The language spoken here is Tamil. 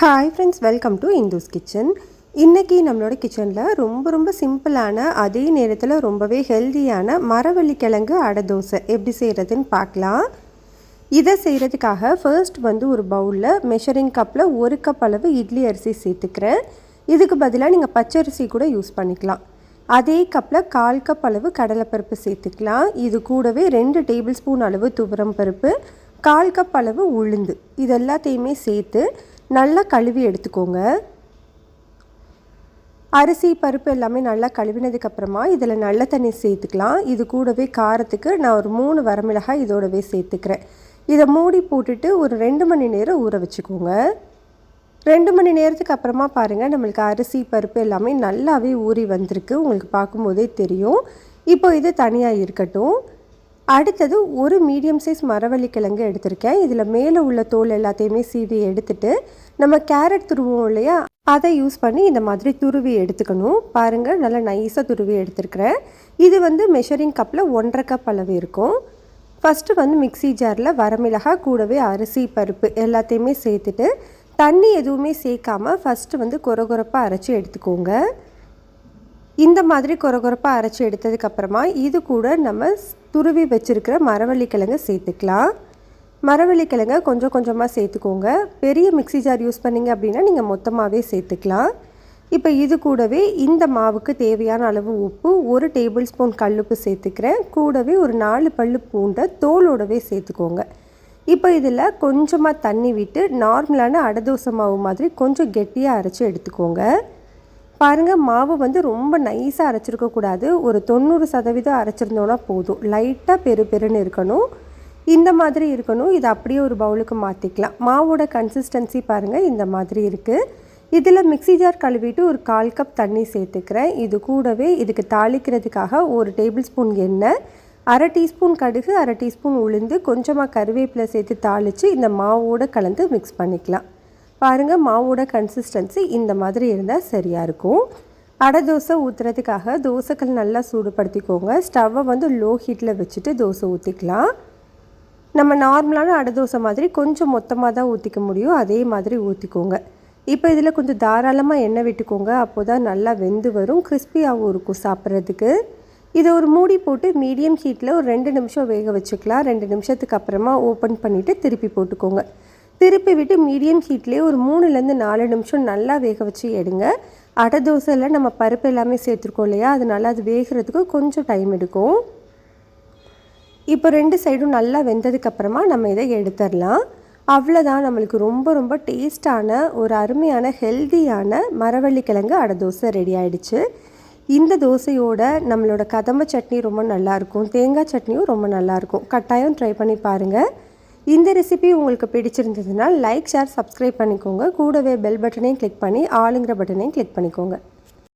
Hi friends welcome to Indhus kitchen இன்றைக்கி நம்மளோட கிச்சனில் ரொம்ப ரொம்ப சிம்பிளான அதே நேரத்தில் ரொம்பவே ஹெல்தியான மரவள்ளி கிழங்கு அடை தோசை எப்படி செய்கிறதுன்னு பார்க்கலாம். இதை செய்கிறதுக்காக ஃபர்ஸ்ட் வந்து ஒரு பவுலில் மெஷரிங் கப்பில் ஒரு கப் அளவு இட்லி அரிசி சேர்த்துக்கிறேன். இதுக்கு பதிலாக நீங்கள் பச்சரிசி கூட யூஸ் பண்ணிக்கலாம். அதே கப்பில் கால் கப் அளவு கடலைப்பருப்பு சேர்த்துக்கலாம். இது கூடவே ரெண்டு டேபிள் ஸ்பூன் அளவு துவரம் பருப்பு கால் கப் அளவு உளுந்து இது எல்லாத்தையுமே சேர்த்து நல்லா கழுவி எடுத்துக்கோங்க. அரிசி பருப்பு எல்லாமே நல்லா கழுவினதுக்கப்புறமா இதில் நல்ல தண்ணி சேர்த்துக்கலாம். இது கூடவே காரத்துக்கு நான் ஒரு மூணு வரமிளகாய் இதோடவே சேர்த்துக்கிறேன். இதை மூடி போட்டுட்டு ஒரு ரெண்டு மணி நேரம் ஊற வச்சுக்கோங்க. ரெண்டு மணி நேரத்துக்கு அப்புறமா பாருங்கள் நம்மளுக்கு அரிசி பருப்பு எல்லாமே நல்லாவே ஊறி வந்திருக்கு. உங்களுக்கு பார்க்கும்போதே தெரியும். இப்போ இது தனியாக இருக்கட்டும். அடுத்தது ஒரு மீடியம் சைஸ் மரவள்ளி கிழங்கு எடுத்திருக்கேன். இதில் மேலே உள்ள தோல் எல்லாத்தையுமே சீவி எடுத்துட்டு நம்ம கேரட் துருவோம் இல்லையா அதை யூஸ் பண்ணி இந்த மாதிரி துருவி எடுத்துக்கணும். பாருங்கள் நல்லா நைஸாக துருவி எடுத்துருக்கிறேன். இது வந்து மெஷரிங் கப்பில் ஒன்றரை கப் அளவு இருக்கும். ஃபஸ்ட்டு வந்து மிக்சி ஜாரில் வரமிளகாய் கூடவே அரிசி பருப்பு எல்லாத்தையுமே சேர்த்துட்டு தண்ணி எதுவுமே சேர்க்காம ஃபஸ்ட்டு வந்து கொரகொரப்பாக அரைச்சி எடுத்துக்கோங்க. இந்த மாதிரி குறகுறப்பாக அரைச்சி எடுத்ததுக்கப்புறமா இது கூட நம்ம துருவி வச்சுருக்கிற மரவள்ளி கிழங்கு சேர்த்துக்கலாம். மரவள்ளி கொஞ்சம் கொஞ்சமாக சேர்த்துக்கோங்க. பெரிய மிக்சி ஜார் யூஸ் பண்ணிங்க அப்படின்னா நீங்கள் மொத்தமாகவே சேர்த்துக்கலாம். இப்போ இது கூடவே இந்த மாவுக்கு தேவையான அளவு உப்பு ஒரு டேபிள் ஸ்பூன் கல்லுப்பு சேர்த்துக்கிறேன். கூடவே ஒரு நாலு பல்லு பூண்டை தோலோடவே சேர்த்துக்கோங்க. இப்போ இதில் கொஞ்சமாக தண்ணி விட்டு நார்மலான அடதோசை மாவு மாதிரி கொஞ்சம் கெட்டியாக அரைச்சி எடுத்துக்கோங்க. பாருங்கள் மாவு வந்து ரொம்ப நைஸாக அரைச்சிருக்கக்கூடாது ஒரு தொண்ணூறு சதவீதம் அரைச்சிருந்தோன்னா போதும். லைட்டாக பெரு பெருன்னு இருக்கணும். இந்த மாதிரி இருக்கணும். இதை அப்படியே ஒரு பவுலுக்கு மாற்றிக்கலாம் மாவோட கன்சிஸ்டன்சி பாருங்கள் இந்த மாதிரி இருக்குது இதில் மிக்சி ஜார் கழுவிட்டு ஒரு கால் கப் தண்ணி சேர்த்துக்கிறேன். இது கூடவே இதுக்கு தாளிக்கிறதுக்காக ஒரு டேபிள் ஸ்பூன் எண்ணெய் அரை டீஸ்பூன் கடுகு அரை டீஸ்பூன் உளுந்து கொஞ்சமாக கருவேப்பிலை சேர்த்து தாளித்து இந்த மாவோடு கலந்து மிக்ஸ் பண்ணிக்கலாம். பாருங்கள் மாவோட கன்சிஸ்டன்சி இந்த மாதிரி இருந்தால் சரியாக இருக்கும். அடை தோசை ஊற்றுறதுக்காக தோசைக்கல் நல்லா சூடுபடுத்திக்கோங்க. ஸ்டவ்வை வந்து லோ ஹீட்டில் வச்சுட்டு தோசை ஊற்றிக்கலாம் நம்ம நார்மலான அடை தோசை மாதிரி கொஞ்சம் மொத்தமாக தான் ஊற்றிக்க முடியும். அதே மாதிரி ஊற்றிக்கோங்க இப்போ இதில் கொஞ்சம் தாராளமாக எண்ணெய் விட்டுக்கோங்க. அப்போ தான் நல்லா வெந்து வரும். கிறிஸ்பியாகவும் இருக்கும் சாப்பிட்றதுக்கு. இதை ஒரு மூடி போட்டு மீடியம் ஹீட்டில் ஒரு ரெண்டு நிமிஷம் வேக வச்சுக்கலாம். ரெண்டு நிமிஷத்துக்கு அப்புறமா ஓப்பன் பண்ணிவிட்டு திருப்பி போட்டுக்கோங்க. திருப்பி விட்டு மீடியம் ஹீட்லேயே ஒரு மூணுலேருந்து நாலு நிமிஷம் நல்லா வேக வச்சு எடுங்க. அடை தோசையில் நம்ம பருப்பு எல்லாமே சேர்த்துருக்கோம் இல்லையா? அதனால அது வேகிறதுக்கு கொஞ்சம் டைம் எடுக்கும். இப்போ ரெண்டு சைடும் நல்லா வெந்ததுக்கப்புறமா நம்ம இதை எடுத்துடலாம். அவ்வளோதான் நம்மளுக்கு ரொம்ப ரொம்ப டேஸ்டான ஒரு அருமையான ஹெல்தியான மரவள்ளி கிழங்கு அடை தோசை ரெடி ஆகிடுச்சு இந்த தோசையோட நம்மளோட கதம்ப சட்னி ரொம்ப நல்லாயிருக்கும் தேங்காய் சட்னியும் ரொம்ப நல்லாயிருக்கும் கட்டாயம் ட்ரை பண்ணி பாருங்கள் இந்த ரெசிபி உங்களுக்கு பிடிச்சிருந்ததுன்னா லைக் ஷேர் சப்ஸ்கிரைப் பண்ணிக்கோங்க. கூடவே பெல் பட்டனையும் கிளிக் பண்ணி ஆளுங்கிற பட்டனையும் கிளிக் பண்ணிக்கோங்க.